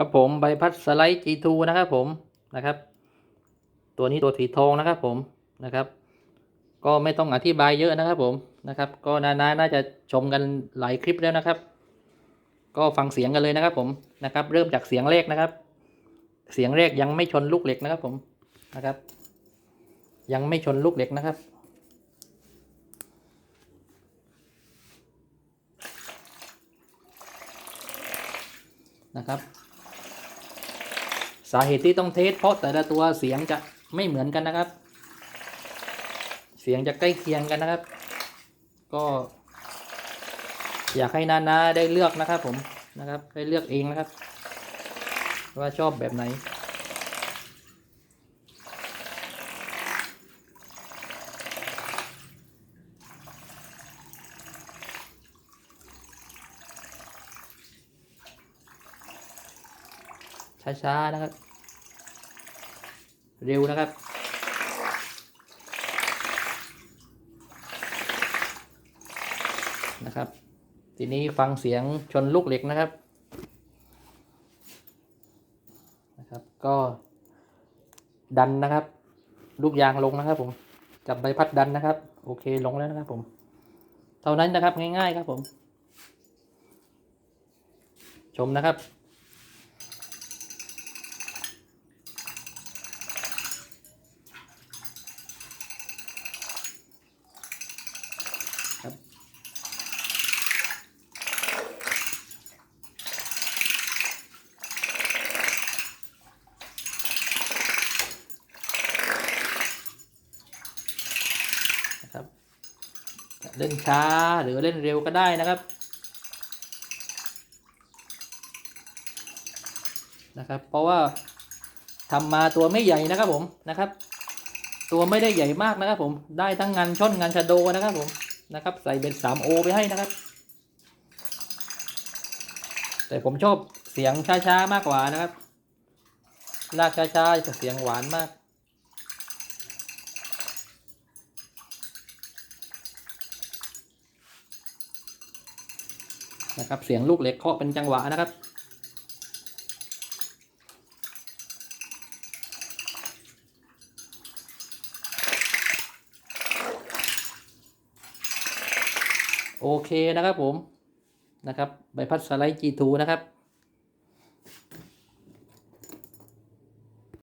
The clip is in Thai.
ครับผมใบพัดสไลด์ G2 นะครับผมนะครับ ตัวนี้ตัวสีทองนะครับผมนะครับ ก็ไม่ต้องอธิบายเยอะนะครับผมนะครับ ก็นานาน่าจะชมกันหลายคลิปแล้วนะครับ ก็ฟังเสียงกันเลยนะครับผมนะครับ เริ่มจากเสียงแรกนะครับ เสียงแรกยังไม่ชนลูกเหล็กนะครับผมนะครับ ยังไม่ชนลูกเหล็กนะครับนะครับ สาเหตุที่ต้องเทสเพราะแต่ละตัวเสียงจะไม่เหมือนกันนะครับ เสียงจะใกล้เคียงกันนะครับ ก็ อยากให้นานาได้เลือกนะครับผมนะครับได้เลือกเองนะครับ ว่าชอบแบบไหน ช้าๆนะครับ เร็วนะครับ นะครับ ทีนี้ฟังเสียงชนลูกเหล็กนะครับ นะครับ ก็ดันนะครับ ลูกยางลงนะครับผม จับใบพัดดันนะครับ โอเคลงแล้วนะครับผม เท่านั้นนะครับง่ายๆครับผม ชมนะครับ ครับ นะครับจะ เล่นช้าหรือเล่นเร็วก็ได้นะครับนะครับ เพราะว่าทำมาตัวไม่ใหญ่นะครับผมนะครับ ตัวไม่ได้ใหญ่มากนะครับ ผมได้ทั้งงานช่อนงานชะโดนะครับผมนะครับ ใส่เบ็ดสามโอไปให้นะครับ แต่ผมชอบเสียงช้าๆมากกว่านะครับลากช้าๆจะเสียงหวานมาก นะครับ เสียงลูกเหล็กเคาะเป็นจังหวะนะครับ โอเคนะครับผมนะครับใบพัดสไลด์ G2 นะครับ